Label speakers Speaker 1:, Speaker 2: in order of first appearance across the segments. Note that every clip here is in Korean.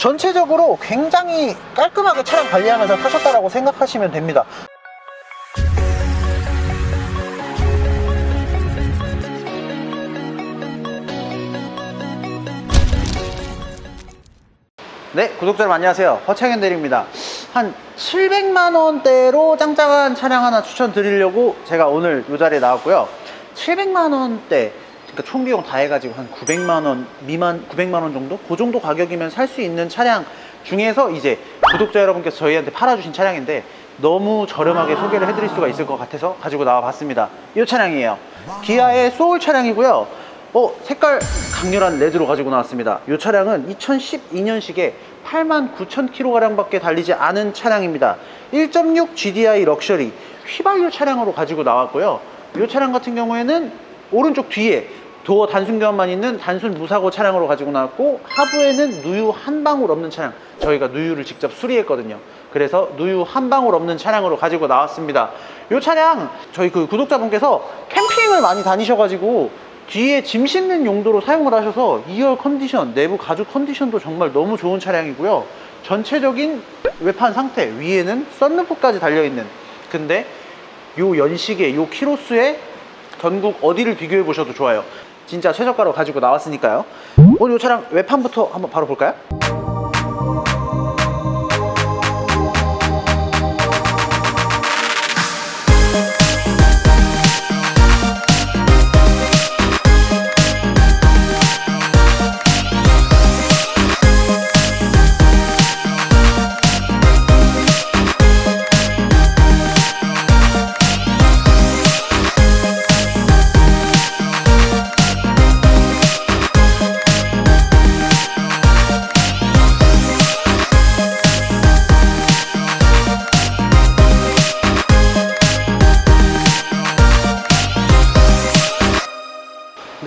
Speaker 1: 전체적으로 굉장히 깔끔하게 차량 관리하면서 타셨다라고 생각하시면 됩니다. 네, 구독자 여러분 안녕하세요. 허창현 대리입니다. 한 700만 원대로 짱짱한 차량 하나 추천드리려고 제가 오늘 이 자리에 나왔고요. 700만 원대, 그러니까 총 비용 다 해가지고 한 900만 원 미만, 900만 원 정도? 그 정도 가격이면 살 수 있는 차량 중에서 이제 구독자 여러분께서 저희한테 팔아주신 차량인데 너무 저렴하게 소개를 해드릴 수가 있을 것 같아서 가지고 나와봤습니다. 이 차량이에요. 기아의 소울 차량이고요. 어, 색깔 강렬한 레드로 가지고 나왔습니다. 이 차량은 2012년식에 89,000km가량 밖에 달리지 않은 차량입니다. 1.6 GDI 럭셔리 휘발유 차량으로 가지고 나왔고요. 이 차량 같은 경우에는 오른쪽 뒤에 도어 단순 교환만 있는 단순 무사고 차량으로 가지고 나왔고 하부에는 누유 한 방울 없는 차량 저희가 누유를 직접 수리했거든요. 그래서 누유 한 방울 없는 차량으로 가지고 나왔습니다. 이 차량 저희 그 구독자분께서 캠핑을 많이 다니셔가지고 뒤에 짐 싣는 용도로 사용을 하셔서 2열 컨디션 내부 가죽 컨디션도 정말 너무 좋은 차량이고요. 전체적인 외판 상태 위에는 썬루프까지 달려있는. 근데 요 연식에 요 키로수에 전국 어디를 비교해 보셔도 좋아요. 진짜 최저가로 가지고 나왔으니까요. 오늘 이 차량 외판부터 한번 바로 볼까요?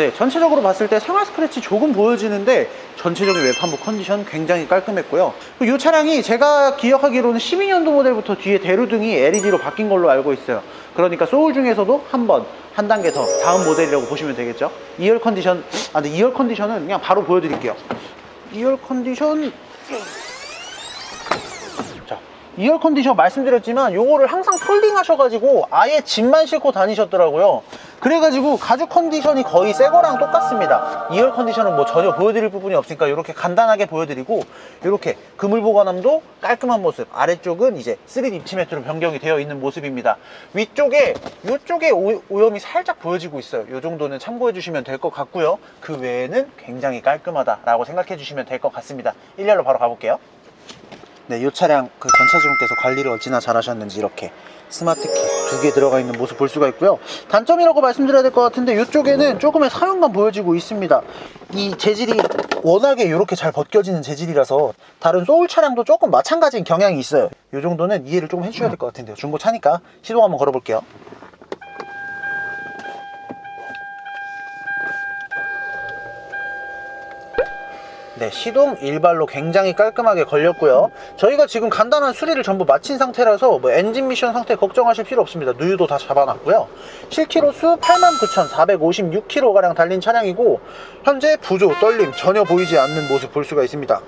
Speaker 1: 네, 전체적으로 봤을 때 생활 스크래치 조금 보여지는데 전체적인 외판부 컨디션 굉장히 깔끔했고요. 이 차량이 제가 기억하기로는 12년도 모델부터 뒤에 대루등이 LED로 바뀐 걸로 알고 있어요. 그러니까 소울 중에서도 한 번, 한 단계 더 다음 모델이라고 보시면 되겠죠. 2열 컨디션, 아, 근데 2열 컨디션은 그냥 바로 보여드릴게요. 2열 컨디션, 자, 2열 컨디션 말씀드렸지만 요거를 항상 폴딩 하셔가지고 아예 짐만 싣고 다니셨더라고요 그래가지고 가죽 컨디션이 거의 새 거랑 똑같습니다. 2열 컨디션은 뭐 전혀 보여드릴 부분이 없으니까 이렇게 간단하게 보여드리고 이렇게 그물 보관함도 깔끔한 모습. 아래쪽은 이제 3D 입치 매트로 변경이 되어 있는 모습입니다. 위쪽에 이쪽에 오염이 살짝 보여지고 있어요. 이 정도는 참고해 주시면 될 것 같고요. 그 외에는 굉장히 깔끔하다 라고 생각해 주시면 될 것 같습니다. 1열로 바로 가볼게요. 네, 이 차량 그 전차주분께서 관리를 어찌나 잘하셨는지 이렇게 스마트키 두 개 들어가 있는 모습 볼 수가 있고요. 단점이라고 말씀드려야 될 것 같은데 이쪽에는 조금의 사용감 보여지고 있습니다. 이 재질이 워낙에 이렇게 잘 벗겨지는 재질이라서 다른 소울 차량도 조금 마찬가지인 경향이 있어요. 이 정도는 이해를 조금 해주셔야 될 것 같은데요. 중고 차니까 시동 한번 걸어볼게요. 네, 시동 일발로 굉장히 깔끔하게 걸렸고요. 저희가 지금 간단한 수리를 전부 마친 상태라서 뭐 엔진 미션 상태 걱정하실 필요 없습니다. 누유도 다 잡아놨고요. 실키로 수 89,456km가량 달린 차량이고 현재 부조, 떨림 전혀 보이지 않는 모습 볼 수가 있습니다.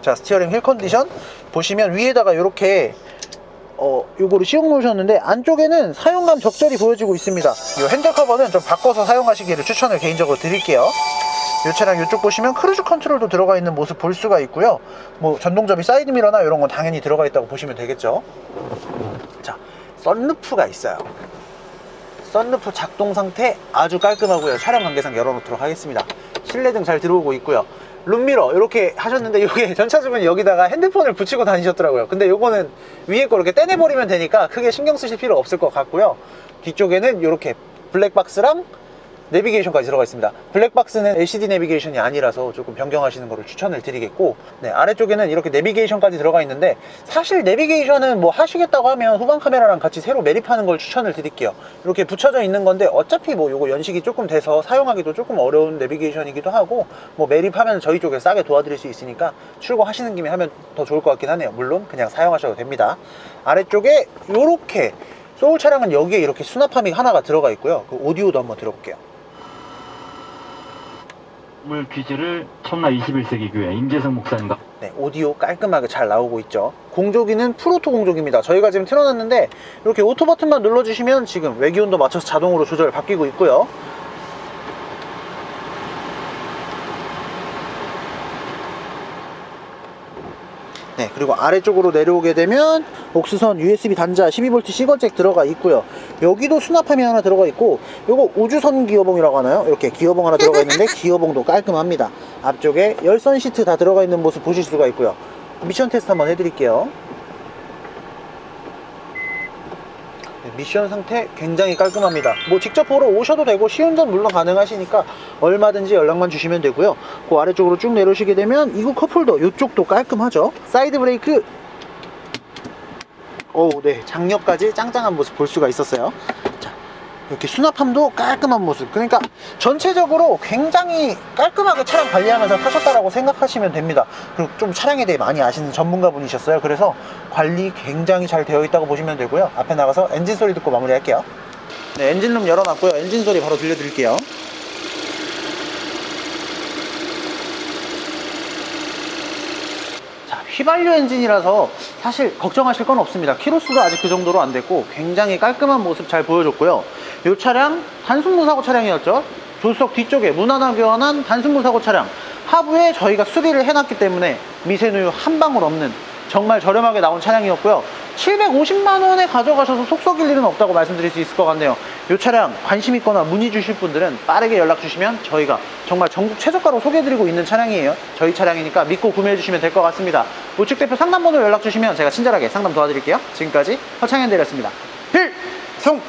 Speaker 1: 자, 스티어링 휠 컨디션 보시면 위에다가 이렇게 어, 요거를 씌워 놓으셨는데 안쪽에는 사용감 적절히 보여지고 있습니다. 이 핸들 커버는 좀 바꿔서 사용하시기를 추천을 개인적으로 드릴게요. 이 차량 이쪽 보시면 크루즈 컨트롤도 들어가 있는 모습 볼 수가 있고요. 뭐 전동접이 사이드 미러나 이런 건 당연히 들어가 있다고 보시면 되겠죠. 자, 썬루프가 있어요. 썬루프 작동 상태 아주 깔끔하고요. 촬영 관계상 열어놓도록 하겠습니다. 실내 등 잘 들어오고 있고요. 룸미러 이렇게 하셨는데 이게 전차주분이 여기다가 핸드폰을 붙이고 다니셨더라고요. 근데 요거는 위에 거 이렇게 떼내버리면 되니까 크게 신경 쓰실 필요 없을 것 같고요. 뒤쪽에는 이렇게 블랙박스랑 내비게이션까지 들어가 있습니다. 블랙박스는 LCD 내비게이션이 아니라서 조금 변경하시는 거를 추천을 드리겠고 네, 아래쪽에는 이렇게 내비게이션까지 들어가 있는데 사실 내비게이션은 뭐 하시겠다고 하면 후방 카메라랑 같이 새로 매립하는 걸 추천을 드릴게요. 이렇게 붙여져 있는 건데 어차피 뭐 요거 연식이 조금 돼서 사용하기도 조금 어려운 내비게이션이기도 하고 뭐 매립하면 저희 쪽에 싸게 도와드릴 수 있으니까 출고하시는 김에 하면 더 좋을 것 같긴 하네요. 물론 그냥 사용하셔도 됩니다. 아래쪽에 요렇게 소울 차량은 여기에 이렇게 수납함이 하나가 들어가 있고요. 그 오디오도 한번 들어볼게요.
Speaker 2: 물 퀴즈를 청라 21세기 교회 임재성 목사님과
Speaker 1: 네, 오디오 깔끔하게 잘 나오고 있죠. 공조기는 프로토 공조기입니다. 저희가 지금 틀어놨는데 이렇게 오토 버튼만 눌러주시면 지금 외기온도 맞춰서 자동으로 조절 바뀌고 있고요. 그리고 아래쪽으로 내려오게 되면 옥스선 USB 단자 12V 시거잭 들어가 있고요. 여기도 수납함이 하나 들어가 있고 요거 우주선 기어봉이라고 하나요? 이렇게 기어봉 하나 들어가 있는데 기어봉도 깔끔합니다. 앞쪽에 열선 시트 다 들어가 있는 모습 보실 수가 있고요. 미션 테스트 한번 해드릴게요. 네, 미션 상태 굉장히 깔끔합니다. 뭐 직접 보러 오셔도 되고 시운전 물론 가능하시니까 얼마든지 연락만 주시면 되고요. 그 아래쪽으로 쭉 내려오시게 되면 이거 컵홀더 이쪽도 깔끔하죠. 사이드 브레이크 오, 네. 장력까지 짱짱한 모습 볼 수가 있었어요. 자, 이렇게 수납함도 깔끔한 모습. 그러니까 전체적으로 굉장히 깔끔하게 차량 관리하면서 타셨다라고 생각하시면 됩니다. 그리고 좀 차량에 대해 많이 아시는 전문가 분이셨어요. 그래서 관리 굉장히 잘 되어 있다고 보시면 되고요. 앞에 나가서 엔진 소리 듣고 마무리 할게요. 네, 엔진룸 열어놨고요. 엔진 소리 바로 들려드릴게요. 자, 휘발유 엔진이라서 사실 걱정하실 건 없습니다. 키로수도 아직 그 정도로 안 됐고 굉장히 깔끔한 모습 잘 보여줬고요. 이 차량 단순 무사고 차량이었죠. 조수석 뒤쪽에 무난하 교환한 단순 무사고 차량. 하부에 저희가 수리를 해놨기 때문에 미세누유 한 방울 없는 정말 저렴하게 나온 차량이었고요. 750만 원에 가져가셔서 속 썩일 일은 없다고 말씀드릴 수 있을 것 같네요. 이 차량 관심 있거나 문의 주실 분들은 빠르게 연락 주시면 저희가 정말 전국 최저가로 소개해드리고 있는 차량이에요. 저희 차량이니까 믿고 구매해 주시면 될 것 같습니다. 우측 대표 상담번호 연락 주시면 제가 친절하게 상담 도와드릴게요. 지금까지 허창현 대리였습니다. 필성!